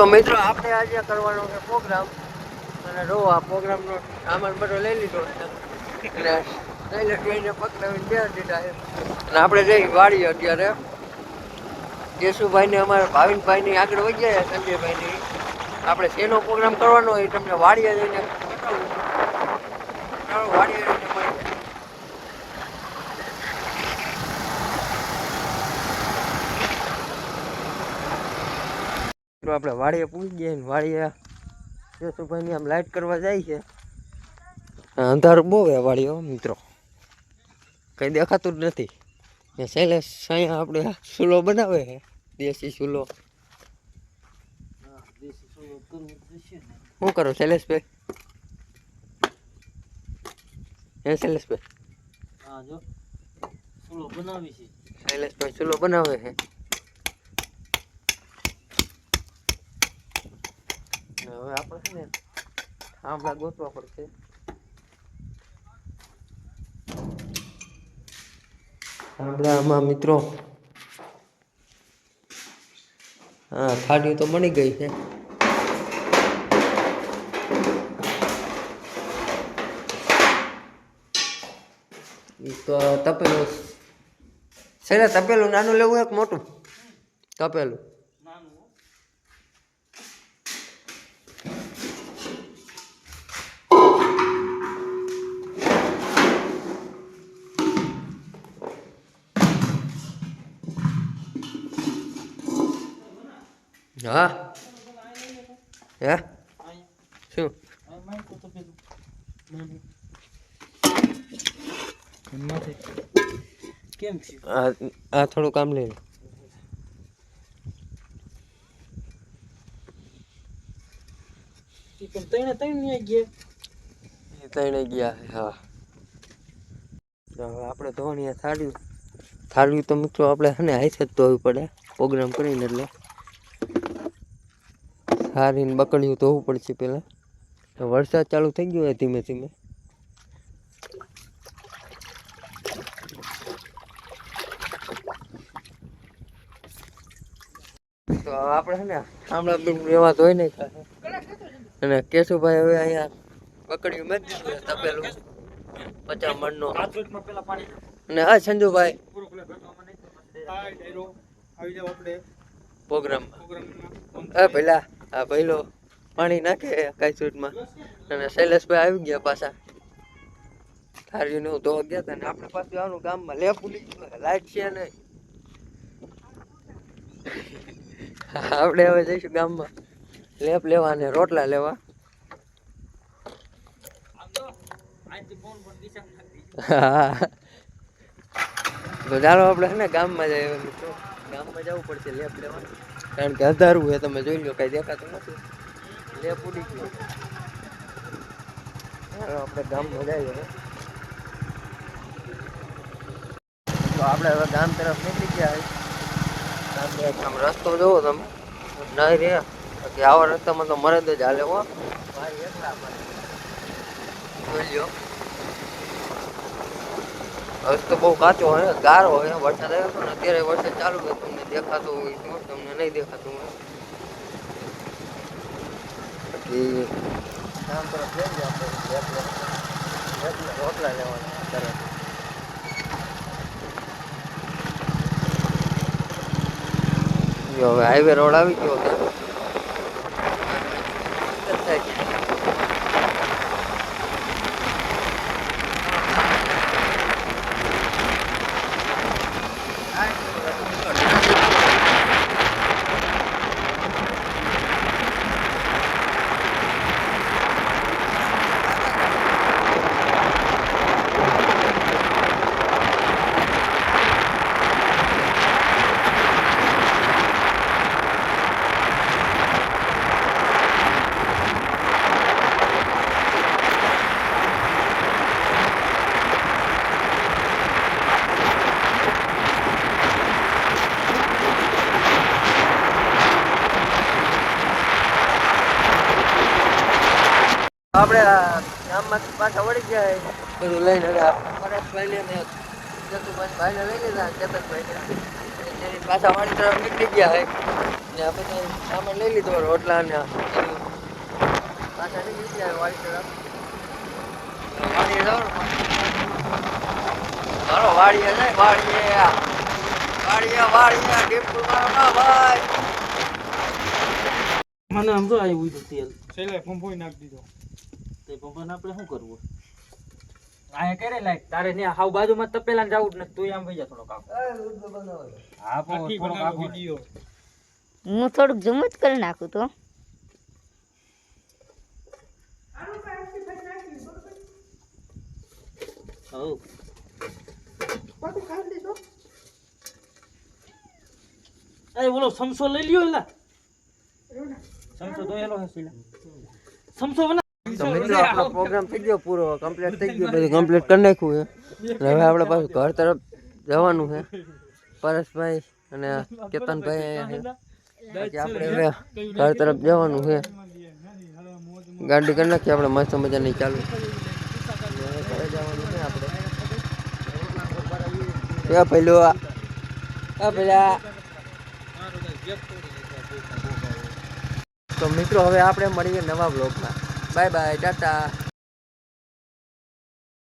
તો મિત્રો, આપણે આજે કરવાનો છે પ્રોગ્રામ અને જો આ પ્રોગ્રામનો સામાન બધો લઈ લીધો અને લઈને ટ્રેને પકડાવીને બે દીધા અને આપણે જઈ વાળી અત્યારે. કેશુભાઈને અમારા ભાવિનભાઈની આગળ વહી ગયા સંજયભાઈની. આપણે શેનો પ્રોગ્રામ કરવાનો હોય તમને વાડીએ જઈને. વાડીએ તો આપણે વાડીએ પૂછી ગયા ને વાડીએ યશુભાઈની આમ લાઈટ કરવા જાય છે. અંધારું બહુ હે વાડીઓ મિત્રો. કંઈ દેખાતું જ નથી. ને શૈલેષ અહીંયા આપણે ચૂલો બનાવે છે દેશી ચૂલો. શું કરો શૈલેષભાઈ? હે શૈલેષભાઈ? હા જો. ચૂલો બનાવી છે. શૈલેષભાઈ ચૂલો બનાવે છે. હવે આપણે છે ને થાંભલા ગોતવા પડશે. થાંભલામાં મિત્રો, હા ખાડી તો મળી ગઈ છે. તો તપેલું છેલ્લે તપેલું, નાનું લેવું એક મોટું? તપેલું. હા. હે? શું? કેમ આ થોડું કામ લઈ ન્યા ગયા એ ગયા હા. આપણે ધોવાની થાળ્યું. થાળ્યું તો મિત્રો આપણે છે ને હાથે જ ધોવી પડે, પ્રોગ્રામ કરીને એટલે સારીને બકડ્યું ધોવું પડશે પહેલાં. તો વરસાદ ચાલુ થઈ ગયો હોય ધીમે ધીમે. તો આપણે છે ને આમળા બી એવા ધોઈ નાખ્યા અને કેશુભાઈ હવે અહીંયા પકડ્યું મેં દીધું તપેલું પચાસ મણનો. અને હા સંજુભાઈ. પૂરો પેલા ઘટવામાં નહીં આ ડાયરો આવી જાવ આપણે. પ્રોગ્રામમાં. પ્રોગ્રામમાં એ પેલા આ પહેલો પાણી નાખે કાચૂટમાં અને શૈલેષભાઈ આવી ગયા પાછા. થાળીને નું ધોવા ગયા હતા ને આપણે પાછું આવવાનું ગામમાં લે ઉડી લાઈટ છે નહીં. આપણે હવે જઈશું ગામમાં. લેપ લેવા અને રોટલા લેવા. પર હા તો આપણે છે ને ગામમાં જઈએ. મિત્રો ગામમાં જવું પડશે લેપ લેવા કારણ કે અંધારું હોય તમે જોઈ લો, કાંઈ દેખાતું નથી. લેપ ઉડી ગયો. ચાલો આપણે ગામમાં જઈએ. તો આપણે હવે ગામ તરફ નીકળી ગયા છીએ આમ રસ્તો જોવો તમે. નહીં રે. બાકી આવા રસ્તામાં તો મરદ જ હાલે હો. ભાઈ એકલા જોઈ લ્યો રસ્તો બહુ કાચો હોય ગારો હોય વરસાદ આવ્યો હતો ને અત્યારે વરસાદ ચાલુ છે તમને દેખાતું હોય તો તમને નહીં દેખાતું હોય. બાકી ગામ તરફ જઈએ આપણે લેપ લેપ- લેપ ને રોટલા લેવાના તરફ જો હવે હાઈવે રોડ આવી ગયો છે આપણે આ ગામમાંથી પાછા વળી ગયા બધું લઈને હવે પરેશભાઈને ને જતુભાઈ ભાઈને લઈ લીધા પાછા વાળી તરફ નીકળી ગયા હે. ને આ બધા સામાન લઈ લીધો રોટલા ને પાછા નીકળી ગયા વાળી તરફ. વાળી જવાનું ચાલો વાળીએ જાય વાળીએ વાડીએ વાડીએ ડીપુ મારો ભાઈ. મને આમ તો ઉઈ હતું તેલ. છેલ્લે ફોઈ નાખી દીધો. તે ભગવાન આપણે શું કરવું? આ કરે લાઈક તારે ને હાવ બાજુમાં તપેલા ને જાવું ને તું આમ ભઈ જા થોડો કાકો હા આખી બનાવો વીડિયો હું થોડુંક ઝૂમ જ કરી નાખું તો. હવ એ બોલો સમસો લઈ લ્યો એલા. સમસો તો એલો હશે સમસો બના તો મિત્રો આપણો પ્રોગ્રામ થઈ ગયો પૂરો કમ્પ્લીટ થઈ ગયો બધું કમ્પ્લીટ કરી નાખ્યું છે. હવે આપણે પાછું ઘર તરફ જવાનું છે. પરેશભાઈ અને કેતનભાઈ અહીંયા છે. આપણે હવે ઘર તરફ જવાનું છે. ગાડી કરી નાખીએ આપણે મસ્ત મજાની ચાલુ. ઘરે જવાનું છે આપણે. પેલું આ પેલા તો મિત્રો હવે આપણે મળીએ નવા બ્લોગમાં બાય બાય ટાટા